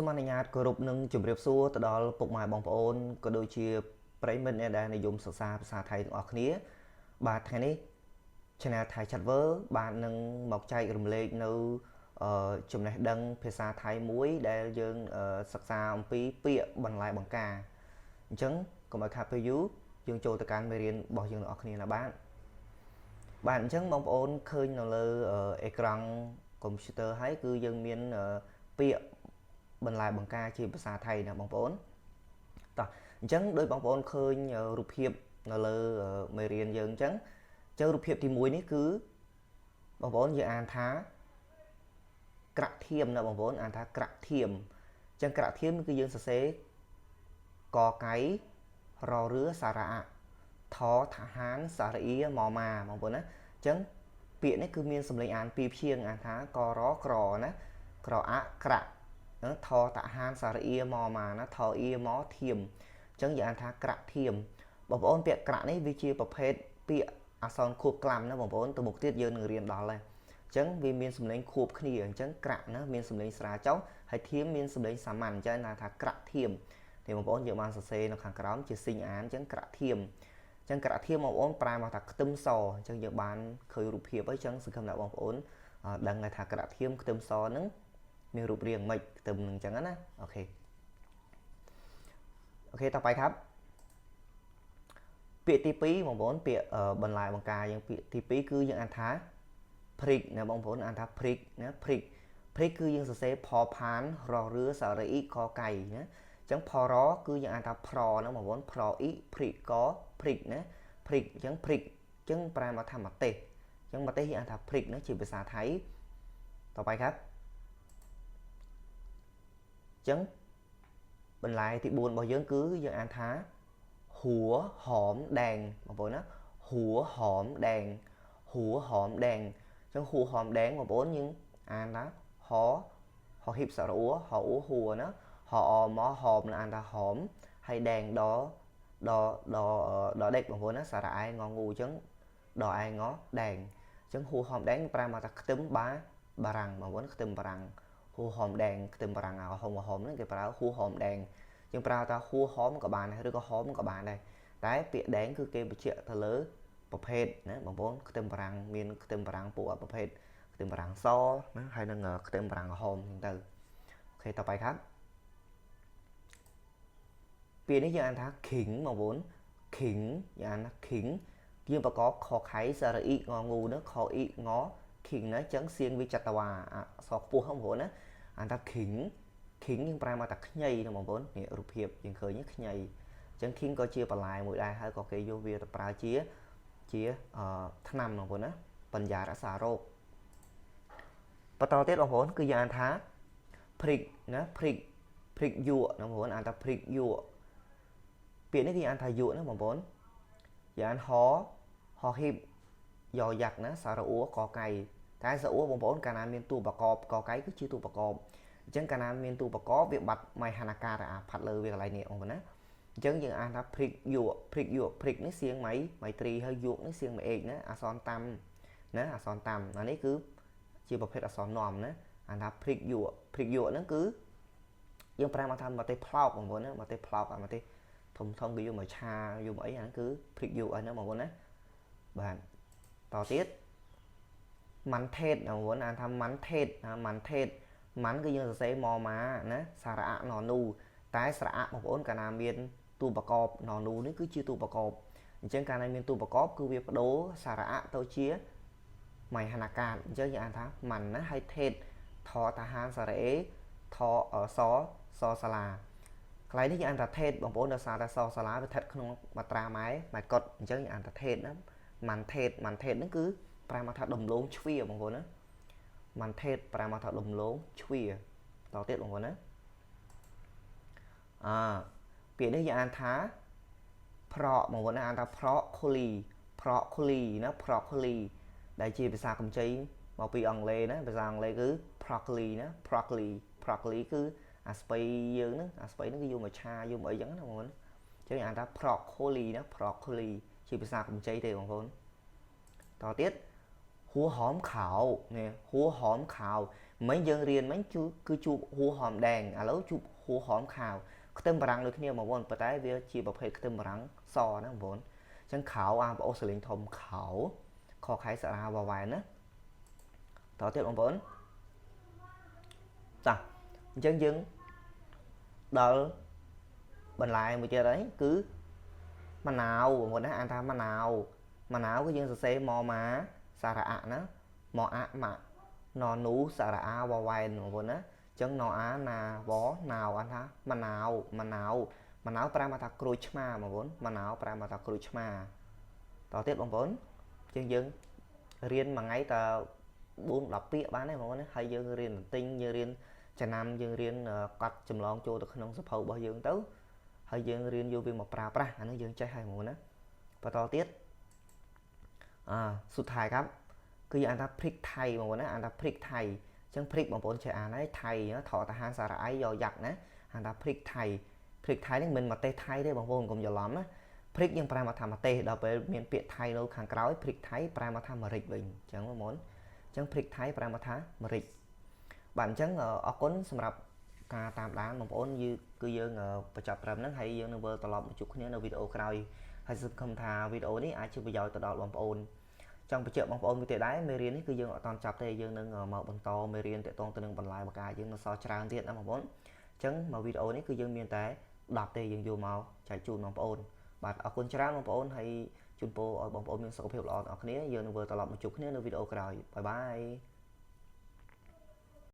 សូមអនុញ្ញាតគោរពនឹងជម្រាបសួរទៅដល់ពុកម៉ែបងប្អូនក៏ដូចជាប្រិយមិត្តអ្នកដែលនិយមសិក្សាភាសាថៃទាំងអស់គ្នា បាទថ្ងៃនេះ Channel Thai Chatver បាទនឹងមកចែករំលែកនៅចំណេះដឹងភាសាថៃមួយដែលយើងសិក្សាអំពីពាក្យបន្លែបង្ការអញ្ចឹងកុំឲ្យខាត់ពេលយូរយើងចូលទៅកាន់មេរៀនរបស់យើងទាំងអស់គ្នាណាបាទបាទអញ្ចឹងបងប្អូនឃើញនៅលើអេក្រង់កុំព្យូទ័រហើយគឺយើងមានពាក្យ បន្លែបង្ការជាភាសាថៃណាបងប្អូនតោះអញ្ចឹងដោយបងប្អូនឃើញរូបភាពនៅលើមេរៀនយើងអញ្ចឹងអញ្ចឹងរូបភាពទី1នេះគឺបងប្អូនយើងអានថាក្រាក់ធៀមណាបងប្អូនអានថាក្រាក់ធៀមអញ្ចឹងក្រាក់ធៀមគឺយើងសរសេរកកៃររឿសារៈថថហានសារៈអ៊ីម៉ម៉ាបងប្អូនណាអញ្ចឹងពាក្យនេះគឺមានសម្លេងអានពីរព្យាង្គអានថាករក្រណាក្រអាក្រា ក់ថតហានសារអ៊ីម៉ម៉ាណាថអ៊ីម៉ធៀមអញ្ចឹងយើងអានថាក្រាក់ធៀមបងប្អូនពាក្យក្រាក់នេះវាជាប្រភេទពាក្យអក្សរខួបក្លាំណាបងប្អូនទៅមុខទៀតយើងនឹងរៀនដល់ហើយអញ្ចឹងវាមានសម្លេងខួបគ្នាអញ្ចឹងក្រាក់ណាមានសម្លេងស្រាលចុះហើយធៀមមានសម្លេងសាមញ្ញអញ្ចឹងណាថាក្រាក់ធៀមនេះបងប្អូនយើងបានសរសេរនៅខាងក្រោមជាស៊ីញអានអញ្ចឹងក្រាក់ធៀមអញ្ចឹងក្រាក់ធៀមបងប្អូនប្រែមកថាខ្ទឹមសអញ្ចឹងយើងបានឃើញរូបភាពហើយអញ្ចឹងសង្ឃឹមថាបងប្អូនដឹងថាក្រាក់ធៀមខ្ទឹមសហ្នឹង មានរូបរាងមិនខ្ទឹមនឹងអញ្ចឹងណាអូខេអូខេតទៅครับពាក្យទី2បងប្អូនពាក្យបន្លែបង្ការយើងពាក្យទី2គឺយើងអានថា prick ណាបងប្អូនអានថា prick ណា prick prick គឺយើងសរសេរផផានររឿសារអ៊ីកកៃណាអញ្ចឹងផរគឺយើងអានថាប្រណាបងប្អូនប្រអ៊ី prick ក prick ណា prick អញ្ចឹង prick អញ្ចឹងប្រែមកថាម្ទេសអញ្ចឹងម្ទេសយើងអានថា prick ណាជាភាសាថៃតទៅครับ ចឹងបន្លែទី4របស់យើងគឺយើងអានថាហួហមដែងបងប្អូនណាហួហមដែងហួហមដែងចឹងហួហមដែងបងប្អូនយើងអានថាហហហ៊ីបសារអ៊ូហអ៊ូហួណាហអមកហមអានថាហមហើយដែងដដដដដេកបងប្អូនណាសារៈឯងងងូអញ្ចឹងដឯងដែងអញ្ចឹងហួហមដែងប្រែមកថាខ្ទឹមបាបារាំងបងប្អូនខ្ទឹមបារាំង ហួហមដែងខ្ទឹមបារាំងហមហមហ្នឹងគេប្រើហួហមដែងយើងប្រើថាហួហមក៏បានដែរឬក៏ហមក៏បានដែរតែពាក្យដែងគឺគេបញ្ជាក់ទៅលើប្រភេទណាបងប្អូនខ្ទឹមបារាំងមានខ្ទឹមបារាំងពួកប្រភេទខ្ទឹមបារាំងសណាហើយនឹងខ្ទឹមបារាំងហមហ្នឹងទៅអូខេតទៅครับពាក្យនេះយើងអានថា king បងប្អូន king យើងអានថា king យើងប្រកបខខៃសារអ៊ីងងូណាខអ៊ីង king ណាអញ្ចឹងសៀងវាចតវ៉ាអសខ្ពស់ហ្នឹងបងប្អូនណាអានថា king king យើងប្រែមកថាខ្ញីណាបងប្អូននេះរូបភាពយើងឃើញខ្ញីអញ្ចឹង king ក៏ជាបន្លែមួយដែរហើយក៏គេយកវាទៅប្រើជាជាអឺថ្នាំបងប្អូនណាបញ្ហារក្សារោគបន្តទៀតបងប្អូនគឺយើងអានថា prick ណា prick prick យក់ណាបងប្អូនអានថា prick យក់ពាក្យនេះគឺអានថាយក់ណាបងប្អូនយើងអានហហហ៊ីបយកយ៉ាក់ណាសារអ៊ូកកៃ តែសារអ៊ូបងប្អូនកាលណាមានតួប្រកបកកៃគឺជាតួប្រកបអញ្ចឹងកាលណាមានតួប្រកបវាបាត់ម៉ៃហនាការអាផាត់លើវាកន្លែងនេះបងប្អូនណាអញ្ចឹងយើងអានថា prick យក់ prick យក់ prick នេះសៀងម៉ៃម៉ៃត្រីហើយយក់នេះសៀងម៉ៃអេកណាអសនតាមណាអសនតាមអានេះគឺជាប្រភេទអសននាំណាអានថា prick យក់ prick យក់ហ្នឹងគឺយើងប្រើមកថាមកទេផ្លោកបងប្អូនណាមកទេផ្លោកអាមកទេធំធំគេយកមកឆាយកមកអីអាហ្នឹងគឺ prick យក់ហ្នឹងបងប្អូនណាបាទតទៀត ម៉ាន់ថេតបងប្អូនអានថាម៉ាន់ថេតម៉ាន់ថេតម៉ាន់គឺយើងសរសេរម៉ម៉ាណាសារៈណនូតែស្រៈបងប្អូនកាលណាមានតួប្រកបណនូនេះគឺជាតួប្រកបអញ្ចឹងកាលណាមានតួប្រកបគឺវាបដូរសារៈទៅជាមហនាការអញ្ចឹងយើងអានថាម៉ាន់ណាហើយថេតថតាហានសារៈអេថសសសាឡាកន្លែងនេះយើងអានថាថេតបងប្អូនដោយសារតែសសាឡាវាស្ថិតក្នុងមាត្រាម៉ែម៉ែកុដអញ្ចឹងយើងអានថាថេតណាម៉ាន់ថេតម៉ាន់ថេតហ្នឹងគឺ ប្រែមកថាដំឡូងជ្វាបងប្អូនណាម៉ាន់ថេតប្រែមកថាដំឡូងជ្វាតទៀតបងប្អូនណាអើពាក្យនេះយើងអានថាប្រក់បងប្អូនណាអានថាប្រក់ខូលីប្រក់ខូលីណាប្រក់ខូលីដែលជាភាសាកម្ចីមកពីអង់គ្លេសណាភាសាអង់គ្លេសគឺ broccoli ណា broccoli broccoli គឺអាស្ពៃយើងហ្នឹងអាស្ពៃហ្នឹងគឺយកមកឆាយកមកអីចឹងណាបងប្អូនអញ្ចឹងអានថា broccoli ណា broccoli ជាភាសាកម្ចីទេបងប្អូនតទៀត ហួហមខោនេះហួហមខោមិញយើងរៀនមិញគឺគឺជួបហួហមដែងឥឡូវជួបហួហមខោខ្ទឹមបារាំងដូចគ្នាបងប្អូនប៉ុន្តែវាជាប្រភេទខ្ទឹមបារាំងសណាបងប្អូនអញ្ចឹងខោអាប្អូសលេងធំខោខខៃសារ៉ាវ៉ាវ៉ែនណាតទៀតបងប្អូនចាអញ្ចឹងយើងដល់បន្លែមួយទៀតហើយគឺមណាវបងប្អូនណាអានថាមណាវមណាវគឺយើងសរសេរមកម៉ា សារៈណាមកអម៉ាណនូសារៈវ៉ាវ៉ែនបងប្អូនណាចឹងណអាណាវណាវអានថាមណាវមណាវមណាវប្រែមកថាក្រូចឆ្មាបងប្អូនមណាវប្រែមកថាក្រូចឆ្មាតទៀតបងប្អូនជាងយើងរៀនមួយថ្ងៃតើ4 10ពាក្យបានទេបងប្អូនហើយយើងរៀនទិញយើងរៀនចំណាំយើងរៀនកាត់ចម្លងចូលទៅក្នុងសភៅរបស់យើងទៅហើយយើងរៀនយកវាមកប្រើប្រាស់អានេះយើងចេះហើយហ្មងណាបន្តទៀត អឺសុទ្ធថៃครับគឺយើងអានថាព្រិកថៃបងប្អូនណាអានថាព្រិកថៃអញ្ចឹងព្រិកបងប្អូនចេះអានហើយថៃថតតាហានសារៈអៃយកយ៉ាក់ណាអានថាព្រិកថៃព្រិកថៃនេះមិនមកទេសថៃទេបងប្អូនកុំច្រឡំណាព្រិកយើងប្រែមកថាមកទេសដល់ពេលមានពាក្យថៃនៅខាងក្រោយព្រិកថៃប្រែមកថាម្រេចវិញអញ្ចឹងបងប្អូនអញ្ចឹងព្រិកថៃប្រែមកថាម្រេចបាទអញ្ចឹងអរគុណសម្រាប់ការតាមដានបងប្អូនយឺគឺយើងបញ្ចប់ត្រឹមហ្នឹងហើយយើងនឹងវិលត្រឡប់មកជួបគ្នានៅវីដេអូក្រោយ ហើយសង្ឃឹមថាវីដេអូនេះអាចជាប្រយោជន៍ទៅដល់បងប្អូនចង់បញ្ជាក់បងប្អូនមួយទៀតដែរមេរៀននេះគឺយើងអត់តន់ចាប់ទេយើងនឹងមកបន្តមេរៀនតាក់ទងទៅនឹងបន្លែបកាយើងនឹងសល់ច្រើនទៀតណាបងប្អូនអញ្ចឹងមកវីដេអូនេះគឺយើងមានតែ10ទេយើងយកមកចែកជូនបងប្អូនបាទអរគុណច្រើនបងប្អូនហើយជូនពរឲ្យបងប្អូនមានសុខភាពល្អទាំងអស់គ្នាយើងនឹងវិលត្រឡប់មកជួបគ្នានៅវីដេអូក្រោយបាយបាយ